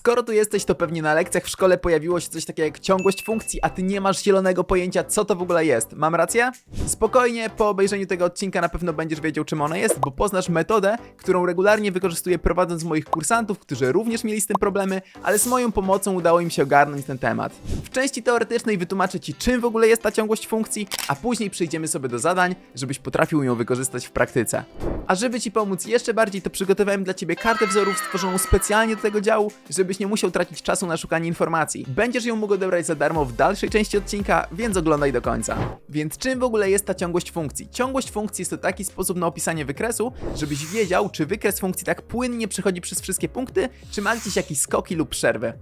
Skoro tu jesteś, to pewnie na lekcjach w szkole pojawiło się coś takiego jak ciągłość funkcji, a ty nie masz zielonego pojęcia, co to w ogóle jest. Mam rację? Spokojnie, po obejrzeniu tego odcinka na pewno będziesz wiedział, czym ona jest, bo poznasz metodę, którą regularnie wykorzystuję prowadząc moich kursantów, którzy również mieli z tym problemy, ale z moją pomocą udało im się ogarnąć ten temat. W części teoretycznej wytłumaczę Ci, czym w ogóle jest ta ciągłość funkcji, a później przejdziemy sobie do zadań, żebyś potrafił ją wykorzystać w praktyce. A żeby Ci pomóc jeszcze bardziej, to przygotowałem dla Ciebie kartę wzorów stworzoną specjalnie do tego działu, żebyś nie musiał tracić czasu na szukanie informacji. Będziesz ją mógł odebrać za darmo w dalszej części odcinka, więc oglądaj do końca. Więc czym w ogóle jest ta ciągłość funkcji? Ciągłość funkcji jest to taki sposób na opisanie wykresu, żebyś wiedział, czy wykres funkcji tak płynnie przechodzi przez wszystkie punkty, czy ma gdzieś jakieś skoki lub przerwy.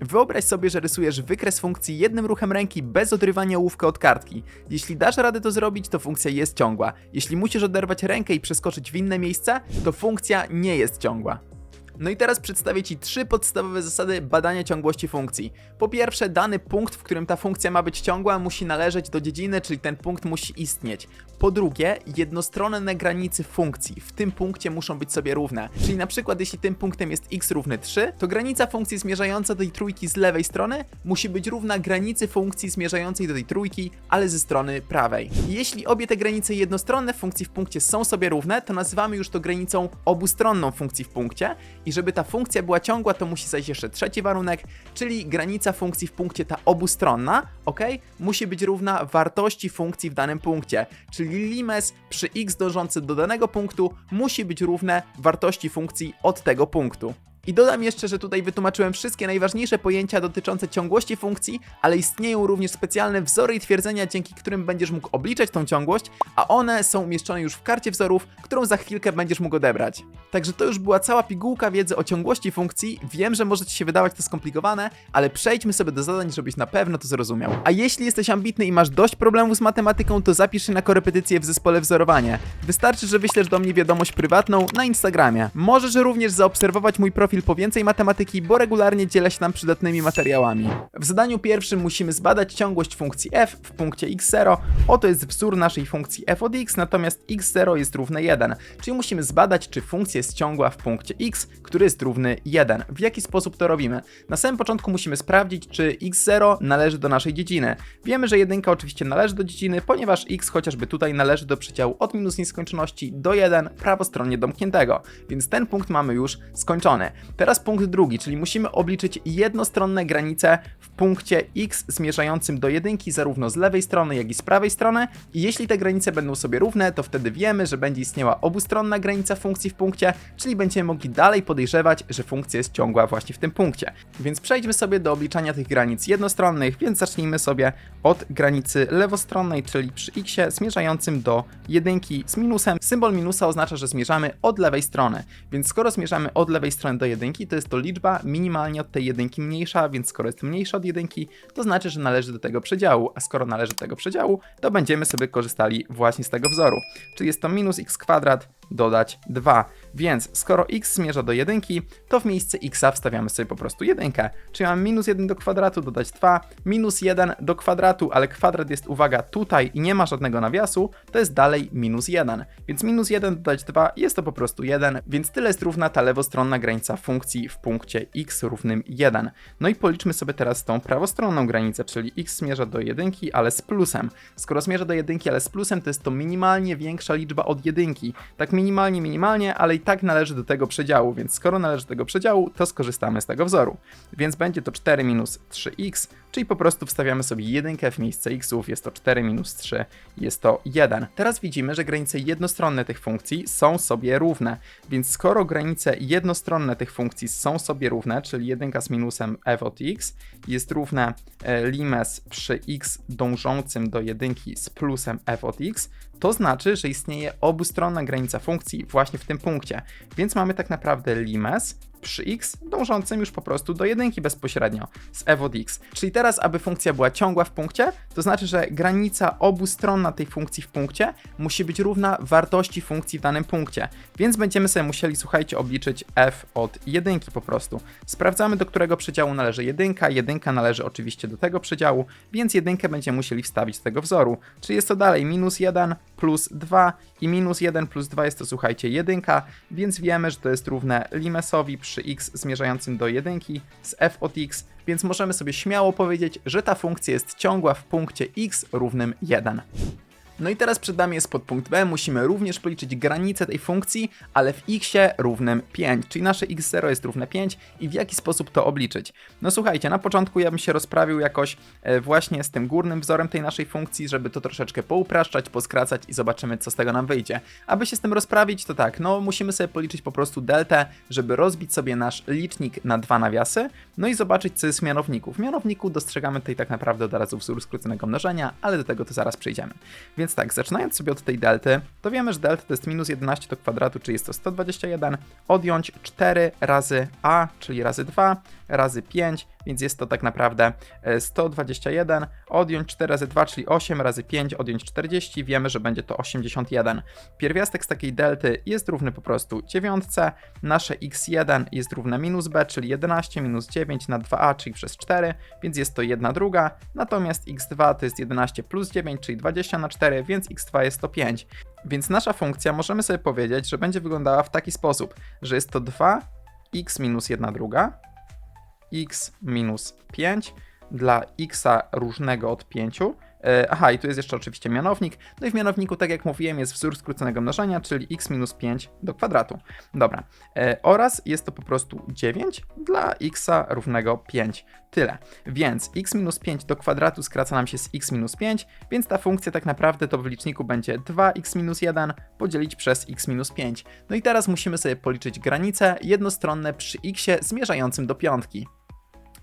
Wyobraź sobie, że rysujesz wykres funkcji jednym ruchem ręki bez odrywania ołówka od kartki. Jeśli dasz radę to zrobić, to funkcja jest ciągła. Jeśli musisz oderwać rękę i przeskoczyć w inne miejsce, to funkcja nie jest ciągła. No i teraz przedstawię Ci trzy podstawowe zasady badania ciągłości funkcji. Po pierwsze, dany punkt, w którym ta funkcja ma być ciągła, musi należeć do dziedziny, czyli ten punkt musi istnieć. Po drugie, jednostronne granicy funkcji w tym punkcie muszą być sobie równe. Czyli na przykład, jeśli tym punktem jest x równy 3, to granica funkcji zmierzająca do tej trójki z lewej strony musi być równa granicy funkcji zmierzającej do tej trójki, ale ze strony prawej. Jeśli obie te granice jednostronne funkcji w punkcie są sobie równe, to nazywamy już to granicą obustronną funkcji w punkcie i żeby ta funkcja była ciągła, to musi zajść jeszcze trzeci warunek, czyli granica funkcji w punkcie ta obustronna, ok? Musi być równa wartości funkcji w danym punkcie, czyli limes przy x dążący do danego punktu musi być równe wartości funkcji od tego punktu. I dodam jeszcze, że tutaj wytłumaczyłem wszystkie najważniejsze pojęcia dotyczące ciągłości funkcji, ale istnieją również specjalne wzory i twierdzenia, dzięki którym będziesz mógł obliczać tą ciągłość, a one są umieszczone już w karcie wzorów, którą za chwilkę będziesz mógł odebrać. Także to już była cała pigułka wiedzy o ciągłości funkcji. Wiem, że może Ci się wydawać to skomplikowane, ale przejdźmy sobie do zadań, żebyś na pewno to zrozumiał. A jeśli jesteś ambitny i masz dość problemów z matematyką, to zapisz się na korepetycję w zespole wzorowanie. Wystarczy, że wyślesz do mnie wiadomość prywatną na Instagramie. Możesz również zaobserwować mój profil po więcej matematyki, bo regularnie dzielę się tam przydatnymi materiałami. W zadaniu pierwszym musimy zbadać ciągłość funkcji f w punkcie x0. Oto jest wzór naszej funkcji f od x, natomiast x0 jest równe 1. Czyli musimy zbadać, czy funkcja jest ciągła w punkcie x, który jest równy 1. W jaki sposób to robimy? Na samym początku musimy sprawdzić, czy x0 należy do naszej dziedziny. Wiemy, że 1 oczywiście należy do dziedziny, ponieważ x chociażby tutaj należy do przedziału od minus nieskończoności do 1 prawostronnie domkniętego, więc ten punkt mamy już skończony. Teraz punkt drugi, czyli musimy obliczyć jednostronne granice punkcie x zmierzającym do jedynki zarówno z lewej strony, jak i z prawej strony. I jeśli te granice będą sobie równe, to wtedy wiemy, że będzie istniała obustronna granica funkcji w punkcie, czyli będziemy mogli dalej podejrzewać, że funkcja jest ciągła właśnie w tym punkcie. Więc przejdźmy sobie do obliczania tych granic jednostronnych, więc zacznijmy sobie od granicy lewostronnej, czyli przy x zmierzającym do jedynki z minusem. Symbol minusa oznacza, że zmierzamy od lewej strony. Więc skoro zmierzamy od lewej strony do jedynki, to jest to liczba minimalnie od tej jedynki mniejsza, więc skoro jest mniejsza od jedynki, to znaczy, że należy do tego przedziału, a skoro należy do tego przedziału, to będziemy sobie korzystali właśnie z tego wzoru. Czyli jest to minus x kwadrat dodać 2. Więc skoro x zmierza do jedynki, to w miejsce x wstawiamy sobie po prostu jedynkę. Czyli mamy minus 1 do kwadratu dodać 2, minus 1 do kwadratu, ale kwadrat jest, uwaga, tutaj i nie ma żadnego nawiasu, to jest dalej minus 1. Więc minus 1 dodać 2 jest to po prostu 1, więc tyle jest równa ta lewostronna granica funkcji w punkcie x równym 1. No i policzmy sobie teraz tą prawostronną granicę, czyli x zmierza do jedynki, ale z plusem. Skoro zmierza do jedynki, ale z plusem, to jest to minimalnie większa liczba od jedynki. Tak minimalnie, minimalnie, ale i tak należy do tego przedziału, więc skoro należy do tego przedziału, to skorzystamy z tego wzoru. Więc będzie to 4 minus 3x, czyli po prostu wstawiamy sobie jedynkę w miejsce xów, jest to 4 minus 3, jest to 1. Teraz widzimy, że granice jednostronne tych funkcji są sobie równe, więc skoro granice jednostronne tych funkcji są sobie równe, czyli jedynka z minusem f od x jest równe e, limes przy x dążącym do jedynki z plusem f od x, to znaczy, że istnieje obustronna granica funkcji właśnie w tym punkcie. Więc mamy tak naprawdę limes przy x dążącym już po prostu do jedynki bezpośrednio z f od x. Czyli teraz, aby funkcja była ciągła w punkcie, to znaczy, że granica obustronna tej funkcji w punkcie musi być równa wartości funkcji w danym punkcie. Więc będziemy sobie musieli, słuchajcie, obliczyć f od jedynki po prostu. Sprawdzamy, do którego przedziału należy jedynka. Jedynka należy oczywiście do tego przedziału, więc jedynkę będziemy musieli wstawić z tego wzoru. Czyli jest to dalej minus 1 plus 2 i minus 1 plus 2 jest to, słuchajcie, jedynka, więc wiemy, że to jest równe limesowi przy x zmierzającym do jedynki z f od x, więc możemy sobie śmiało powiedzieć, że ta funkcja jest ciągła w punkcie x równym 1. No i teraz przed nami jest podpunkt B, musimy również policzyć granicę tej funkcji, ale w x równym 5, czyli nasze x0 jest równe 5 i w jaki sposób to obliczyć? No słuchajcie, na początku ja bym się rozprawił jakoś e, właśnie z tym górnym wzorem tej naszej funkcji, żeby to troszeczkę poupraszczać, poskracać i zobaczymy co z tego nam wyjdzie. Aby się z tym rozprawić, to tak, no musimy sobie policzyć po prostu deltę, żeby rozbić sobie nasz licznik na dwa nawiasy, no i zobaczyć co jest w mianowniku. W mianowniku dostrzegamy tutaj tak naprawdę od razu wzór skróconego mnożenia, ale do tego to zaraz przejdziemy. Więc tak, zaczynając sobie od tej delty, to wiemy, że delta to jest minus 11 do kwadratu, czyli jest to 121, odjąć 4 razy a, czyli razy 2, razy 5, więc jest to tak naprawdę e, 121, odjąć 4 razy 2, czyli 8 razy 5, odjąć 40, wiemy, że będzie to 81. Pierwiastek z takiej delty jest równy po prostu 9, nasze x1 jest równe minus b, czyli 11 minus 9 na 2a, czyli przez 4, więc jest to 1 druga, natomiast x2 to jest 11 plus 9, czyli 20 na 4, więc x2 jest to 5. Więc nasza funkcja możemy sobie powiedzieć, że będzie wyglądała w taki sposób, że jest to 2x minus 1 druga, x minus 5 dla x różnego od 5. E, Aha, i tu jest jeszcze oczywiście mianownik. No i w mianowniku, tak jak mówiłem, jest wzór skróconego mnożenia, czyli x minus 5 do kwadratu. Dobra. E, Oraz jest to po prostu 9 dla x równego 5. Tyle. Więc x minus 5 do kwadratu skraca nam się z x minus 5, więc ta funkcja tak naprawdę to w liczniku będzie 2x minus 1 podzielić przez x minus 5. No i teraz musimy sobie policzyć granice jednostronne przy x zmierzającym do piątki.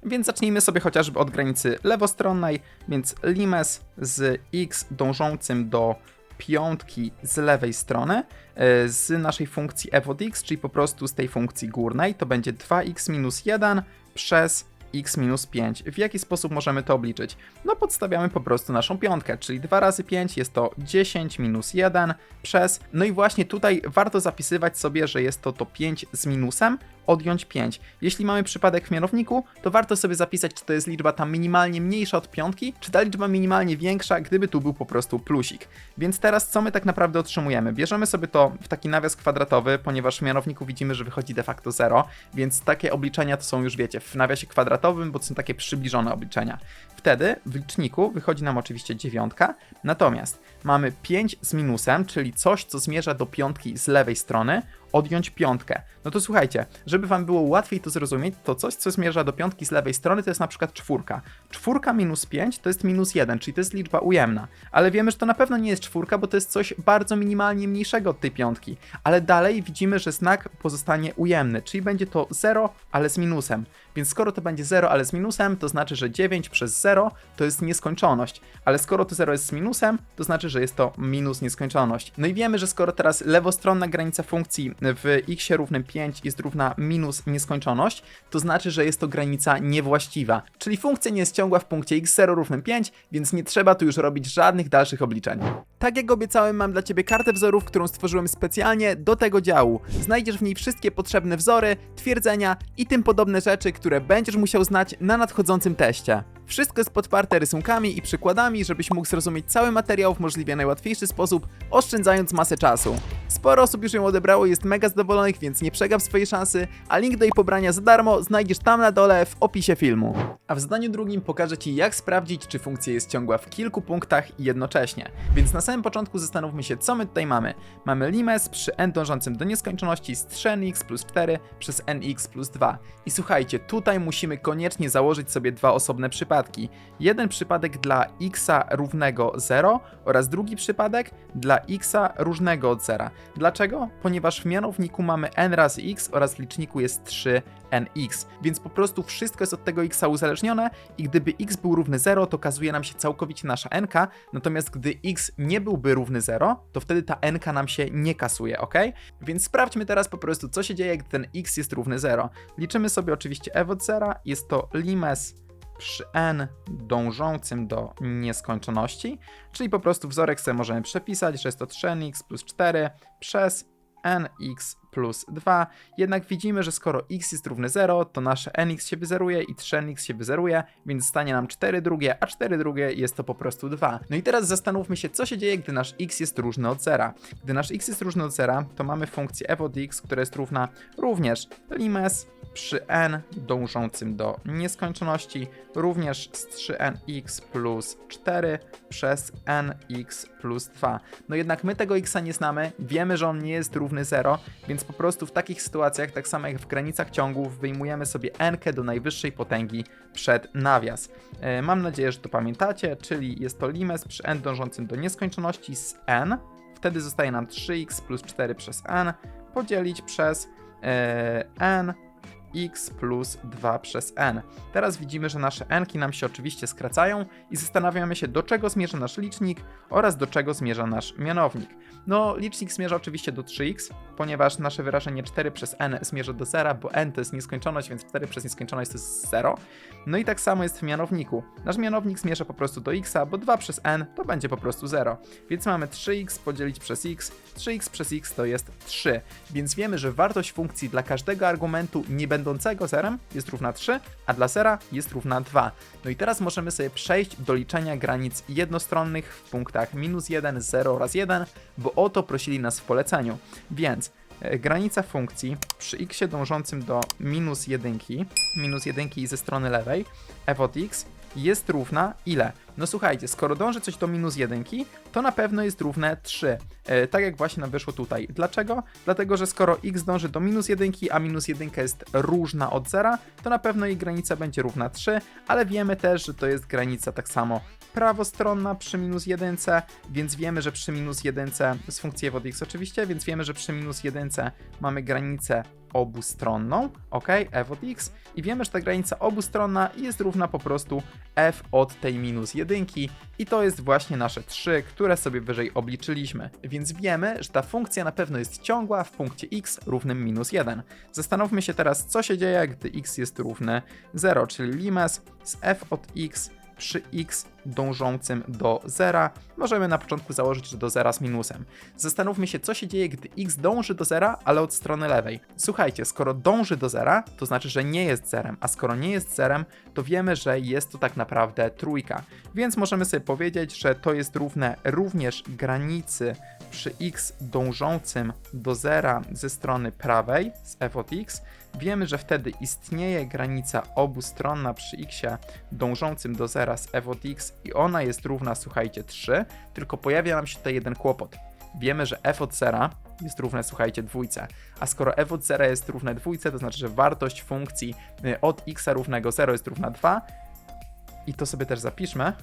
Więc zacznijmy sobie chociażby od granicy lewostronnej, więc limes z x dążącym do piątki z lewej strony e, z naszej funkcji f od x, czyli po prostu z tej funkcji górnej, to będzie 2x minus 1 przez x minus 5. W jaki sposób możemy to obliczyć? No podstawiamy po prostu naszą piątkę, czyli 2 razy 5 jest to 10 minus 1 przez, no i właśnie tutaj warto zapisywać sobie, że jest to to 5 z minusem, odjąć 5. Jeśli mamy przypadek w mianowniku, to warto sobie zapisać, czy to jest liczba tam minimalnie mniejsza od piątki, czy ta liczba minimalnie większa, gdyby tu był po prostu plusik. Więc teraz co my tak naprawdę otrzymujemy? Bierzemy sobie to w taki nawias kwadratowy, ponieważ w mianowniku widzimy, że wychodzi de facto 0, więc takie obliczenia to są już wiecie, w nawiasie kwadratowym, bo to są takie przybliżone obliczenia. Wtedy w liczniku wychodzi nam oczywiście dziewiątka, natomiast mamy 5 z minusem, czyli coś, co zmierza do piątki z lewej strony, odjąć piątkę. No to słuchajcie, żeby wam było łatwiej to zrozumieć, to coś, co zmierza do piątki z lewej strony, to jest na przykład czwórka. Czwórka minus 5 to jest minus 1, czyli to jest liczba ujemna. Ale wiemy, że to na pewno nie jest czwórka, bo to jest coś bardzo minimalnie mniejszego od tej piątki. Ale dalej widzimy, że znak pozostanie ujemny, czyli będzie to 0, ale z minusem. Więc skoro to będzie 0, ale z minusem, to znaczy, że 9 przez 0 to jest nieskończoność. Ale skoro to 0 jest z minusem, to znaczy, że jest to minus nieskończoność. No i wiemy, że skoro teraz lewostronna granica funkcji w x równym 5 jest równa minus nieskończoność, to znaczy, że jest to granica niewłaściwa. Czyli funkcja nie jest ciągła w punkcie x0 równym 5, więc nie trzeba tu już robić żadnych dalszych obliczeń. Tak jak obiecałem, mam dla Ciebie kartę wzorów, którą stworzyłem specjalnie do tego działu. Znajdziesz w niej wszystkie potrzebne wzory, twierdzenia i tym podobne rzeczy, które będziesz musiał znać na nadchodzącym teście. Wszystko jest podparte rysunkami i przykładami, żebyś mógł zrozumieć cały materiał w możliwie najłatwiejszy sposób, oszczędzając masę czasu. Sporo osób już ją odebrało i jest mega zadowolonych, więc nie przegap swojej szansy, a link do jej pobrania za darmo znajdziesz tam na dole w opisie filmu. A w zdaniu drugim pokażę Ci jak sprawdzić, czy funkcja jest ciągła w kilku punktach jednocześnie. Więc na samym początku zastanówmy się, co my tutaj mamy. Mamy limes przy n dążącym do nieskończoności z 3nx plus 4 przez nx plus 2. I słuchajcie, tutaj musimy koniecznie założyć sobie dwa osobne przypadki. Jeden przypadek dla x równego 0 oraz drugi przypadek dla x różnego od 0. Dlaczego? Ponieważ w mianowniku mamy n razy x oraz w liczniku jest 3nx, więc po prostu wszystko jest od tego x uzależnione i gdyby x był równy 0, to kazuje nam się całkowicie nasza nk, natomiast gdy x nie byłby równy 0, to wtedy ta nk nam się nie kasuje, ok? Więc sprawdźmy teraz po prostu, co się dzieje, gdy ten x jest równy 0. Liczymy sobie oczywiście f od 0, jest to limes przy n dążącym do nieskończoności, czyli po prostu wzorek sobie możemy przepisać, że jest to 3nx plus 4 przez nx plus 2. Jednak widzimy, że skoro x jest równy 0, to nasze nx się wyzeruje i 3nx się wyzeruje, więc zostanie nam 4 drugie, a 4 drugie jest to po prostu 2. No i teraz zastanówmy się, co się dzieje, gdy nasz x jest różny od 0. Gdy nasz x jest różny od 0, to mamy funkcję f od x, która jest równa również limes przy n dążącym do nieskończoności, również z 3nx plus 4 przez nx plus 2. No jednak my tego x nie znamy, wiemy, że on nie jest równy 0, więc po prostu w takich sytuacjach, tak samo jak w granicach ciągów, wyjmujemy sobie n do najwyższej potęgi przed nawias. E, Mam nadzieję, że to pamiętacie, czyli jest to limes przy n dążącym do nieskończoności z n, wtedy zostaje nam 3x plus 4 przez n podzielić przez e, n x plus 2 przez n. Teraz widzimy, że nasze n-ki nam się oczywiście skracają i zastanawiamy się, do czego zmierza nasz licznik oraz do czego zmierza nasz mianownik. No, licznik zmierza oczywiście do 3x, ponieważ nasze wyrażenie 4 przez n zmierza do 0, bo n to jest nieskończoność, więc 4 przez nieskończoność to jest 0. No i tak samo jest w mianowniku. Nasz mianownik zmierza po prostu do x, bo 2 przez n to będzie po prostu 0. Więc mamy 3x podzielić przez x, 3x przez x to jest 3. Więc wiemy, że wartość funkcji dla każdego argumentu nie będącego zerem jest równa 3, a dla zera jest równa 2. No i teraz możemy sobie przejść do liczenia granic jednostronnych w punktach minus 1, 0 oraz 1, bo o to prosili nas w poleceniu. Więc e, granica funkcji przy x dążącym do minus 1, minus 1 ze strony lewej, f od x jest równa ile? No słuchajcie, skoro dąży coś do minus 1, to na pewno jest równe 3. E, tak jak właśnie nam wyszło tutaj. Dlaczego? Dlatego, że skoro x dąży do minus 1, a minus 1 jest różna od 0, to na pewno jej granica będzie równa 3, ale wiemy też, że to jest granica tak samo prawostronna przy minus 1, więc wiemy, że przy minus 1 z funkcji f od x oczywiście, więc wiemy, że przy minus 1 mamy granicę obustronną, ok, f od x i wiemy, że ta granica obustronna jest równa po prostu f od tej minus 1 i to jest właśnie nasze 3, które sobie wyżej obliczyliśmy. Więc wiemy, że ta funkcja na pewno jest ciągła w punkcie x równym minus 1. Zastanówmy się teraz, co się dzieje, gdy x jest równy 0, czyli limes z f od x przy x dążącym do zera. Możemy na początku założyć, że do zera z minusem. Zastanówmy się, co się dzieje, gdy x dąży do zera, ale od strony lewej. Słuchajcie, skoro dąży do zera, to znaczy, że nie jest zerem, a skoro nie jest zerem, to wiemy, że jest to tak naprawdę trójka. Więc możemy sobie powiedzieć, że to jest równe również granicy przy x dążącym do zera ze strony prawej z f od x, wiemy, że wtedy istnieje granica obustronna przy x dążącym do zera z f od x i ona jest równa, słuchajcie, 3, tylko pojawia nam się tutaj jeden kłopot. Wiemy, że f od zera jest równe, słuchajcie, dwójce. A skoro f od zera jest równe dwójce, to znaczy, że wartość funkcji y, od x równego 0 jest równa 2 i to sobie też zapiszmy,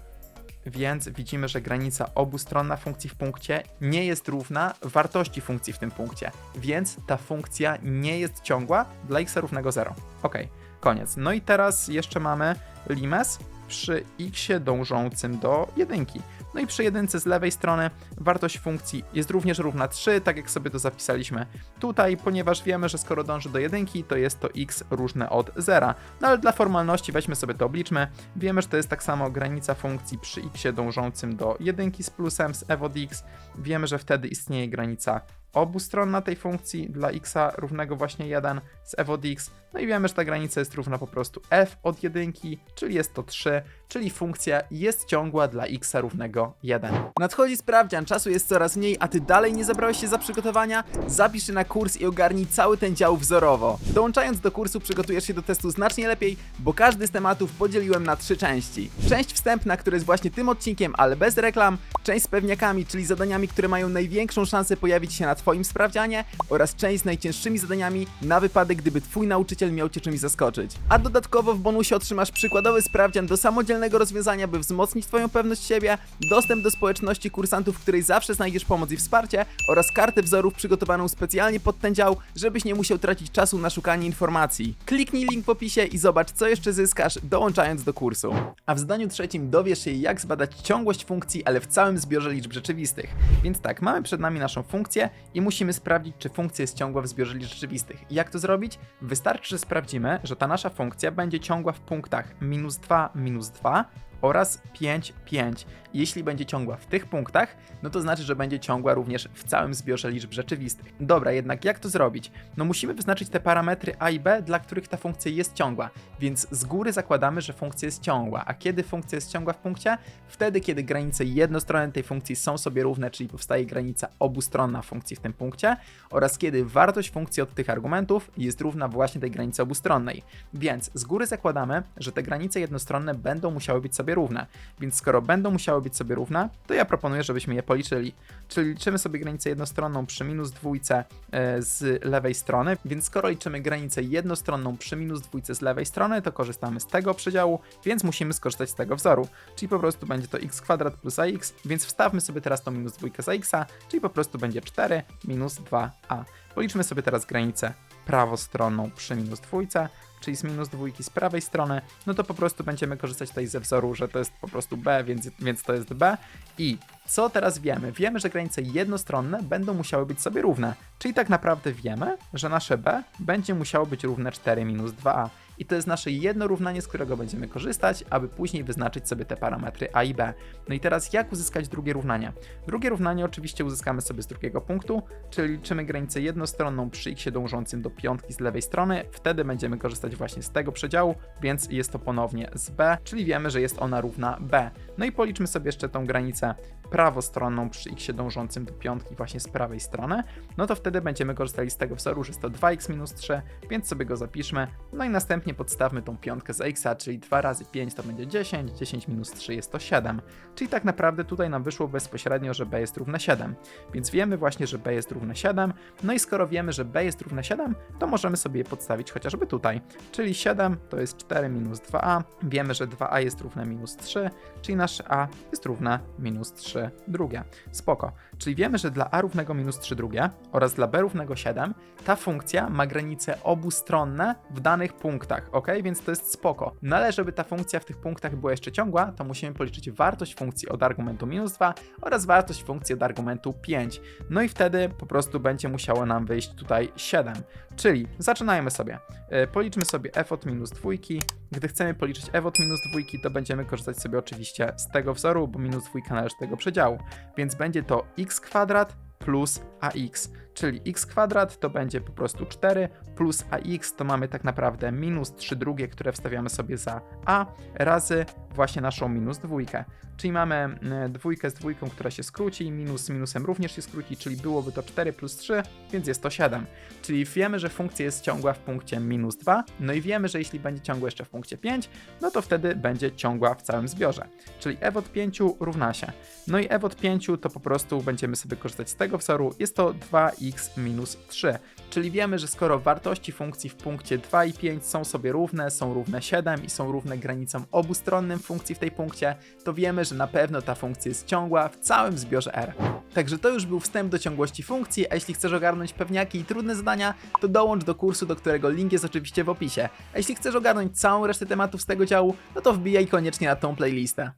więc widzimy, że granica obustronna funkcji w punkcie nie jest równa wartości funkcji w tym punkcie, więc ta funkcja nie jest ciągła dla x równego 0. Ok, koniec. No i teraz jeszcze mamy limes przy x dążącym do jedynki. No i przy jedynce z lewej strony wartość funkcji jest również równa 3, tak jak sobie to zapisaliśmy tutaj, ponieważ wiemy, że skoro dąży do jedynki, to jest to x różne od 0. No ale dla formalności weźmy sobie to obliczmy. Wiemy, że to jest tak samo granica funkcji przy x dążącym do jedynki z plusem z f od x. Wiemy, że wtedy istnieje granica obustronna tej funkcji dla x równego właśnie 1 z f od x. No i wiemy, że ta granica jest równa po prostu f od jedynki, czyli jest to 3, czyli funkcja jest ciągła dla x równego 1. Nadchodzi sprawdzian, czasu jest coraz mniej, a ty dalej nie zabrałeś się za przygotowania? Zapisz się na kurs i ogarnij cały ten dział wzorowo. Dołączając do kursu przygotujesz się do testu znacznie lepiej, bo każdy z tematów podzieliłem na trzy części. Część wstępna, która jest właśnie tym odcinkiem, ale bez reklam, część z pewniakami, czyli zadaniami, które mają największą szansę pojawić się na twoim sprawdzianie oraz część z najcięższymi zadaniami na wypadek, gdyby twój nauczyciel miał cię czymś zaskoczyć. A dodatkowo w bonusie otrzymasz przykładowy sprawdzian do samodzielnego rozwiązania, by wzmocnić twoją pewność siebie, dostęp do społeczności kursantów, w której zawsze znajdziesz pomoc i wsparcie oraz kartę wzorów przygotowaną specjalnie pod ten dział, żebyś nie musiał tracić czasu na szukanie informacji. Kliknij link w opisie i zobacz, co jeszcze zyskasz, dołączając do kursu. A w zdaniu trzecim dowiesz się, jak zbadać ciągłość funkcji, ale w całym zbiorze liczb rzeczywistych. Więc tak, mamy przed nami naszą funkcję i musimy sprawdzić, czy funkcja jest ciągła w zbiorze liczb rzeczywistych. Jak to zrobić? Wystarczy, że sprawdzimy, że ta nasza funkcja będzie ciągła w punktach minus 2, minus 2과 oraz 5, 5. Jeśli będzie ciągła w tych punktach, no to znaczy, że będzie ciągła również w całym zbiorze liczb rzeczywistych. Dobra, jednak jak to zrobić? No musimy wyznaczyć te parametry a i b, dla których ta funkcja jest ciągła, więc z góry zakładamy, że funkcja jest ciągła. A kiedy funkcja jest ciągła w punkcie? Wtedy, kiedy granice jednostronne tej funkcji są sobie równe, czyli powstaje granica obustronna funkcji w tym punkcie, oraz kiedy wartość funkcji od tych argumentów jest równa właśnie tej granicy obustronnej. Więc z góry zakładamy, że te granice jednostronne będą musiały być sobie równe. Więc skoro będą musiały być sobie równe, to ja proponuję, żebyśmy je policzyli. Czyli liczymy sobie granicę jednostronną przy minus dwójce e, z lewej strony, więc skoro liczymy granicę jednostronną przy minus dwójce z lewej strony, to korzystamy z tego przedziału, więc musimy skorzystać z tego wzoru. Czyli po prostu będzie to x kwadrat plus ax, więc wstawmy sobie teraz tą minus dwójkę z ax, czyli po prostu będzie 4 minus 2a. Policzmy sobie teraz granicę prawostronną przy minus dwójce, czyli z minus dwójki z prawej strony, no to po prostu będziemy korzystać tutaj ze wzoru, że to jest po prostu b, więc, więc to jest b. I co teraz wiemy? Wiemy, że granice jednostronne będą musiały być sobie równe, czyli tak naprawdę wiemy, że nasze b będzie musiało być równe 4 minus 2a. I to jest nasze jedno równanie, z którego będziemy korzystać, aby później wyznaczyć sobie te parametry a i b. No i teraz jak uzyskać drugie równanie? Drugie równanie oczywiście uzyskamy sobie z drugiego punktu, czyli liczymy granicę jednostronną przy x dążącym do piątki z lewej strony, wtedy będziemy korzystać właśnie z tego przedziału, więc jest to ponownie z b, czyli wiemy, że jest ona równa b. No i policzmy sobie jeszcze tą granicę prawostronną przy x dążącym do piątki właśnie z prawej strony, no to wtedy będziemy korzystali z tego wzoru, że jest to 2x minus 3, więc sobie go zapiszmy, no i następnie podstawmy tą piątkę z x, czyli 2 razy 5 to będzie 10, 10 minus 3 jest to 7, czyli tak naprawdę tutaj nam wyszło bezpośrednio, że b jest równe 7, więc wiemy właśnie, że b jest równe 7, no i skoro wiemy, że b jest równe 7, to możemy sobie je podstawić chociażby tutaj, czyli 7 to jest 4 minus 2a, wiemy, że 2a jest równe minus 3, czyli nasze a jest równe minus 3 drugie. Spoko. Czyli wiemy, że dla a równego minus 3 drugie oraz dla b równego 7 ta funkcja ma granice obustronne w danych punktach, ok? Więc to jest spoko. No ale żeby ta funkcja w tych punktach była jeszcze ciągła, to musimy policzyć wartość funkcji od argumentu minus 2 oraz wartość funkcji od argumentu 5. No i wtedy po prostu będzie musiało nam wyjść tutaj 7. Czyli zaczynajmy sobie. E, Policzmy sobie f od minus dwójki. Gdy chcemy policzyć f od minus dwójki, to będziemy korzystać sobie oczywiście z tego wzoru, bo minus dwójka należy do tego przedziału. Więc będzie to x kwadrat plus ax, czyli x kwadrat to będzie po prostu 4 plus ax to mamy tak naprawdę minus 3 drugie, które wstawiamy sobie za a razy właśnie naszą minus dwójkę. Czyli mamy mm, dwójkę z dwójką, która się skróci, minus z minusem również się skróci, czyli byłoby to 4 plus 3, więc jest to 7. Czyli wiemy, że funkcja jest ciągła w punkcie minus 2, no i wiemy, że jeśli będzie ciągła jeszcze w punkcie 5, no to wtedy będzie ciągła w całym zbiorze. Czyli f od 5 równa się. No i f od 5 to po prostu będziemy sobie korzystać z tego wzoru, jest to 2x minus 3. Czyli wiemy, że skoro wartości funkcji w punkcie 2 i 5 są sobie równe, są równe 7 i są równe granicom obustronnym funkcji w tej punkcie, to wiemy, że na pewno ta funkcja jest ciągła w całym zbiorze R. Także to już był wstęp do ciągłości funkcji, a jeśli chcesz ogarnąć pewniaki i trudne zadania, to dołącz do kursu, do którego link jest oczywiście w opisie. A jeśli chcesz ogarnąć całą resztę tematów z tego działu, no to wbijaj koniecznie na tą playlistę.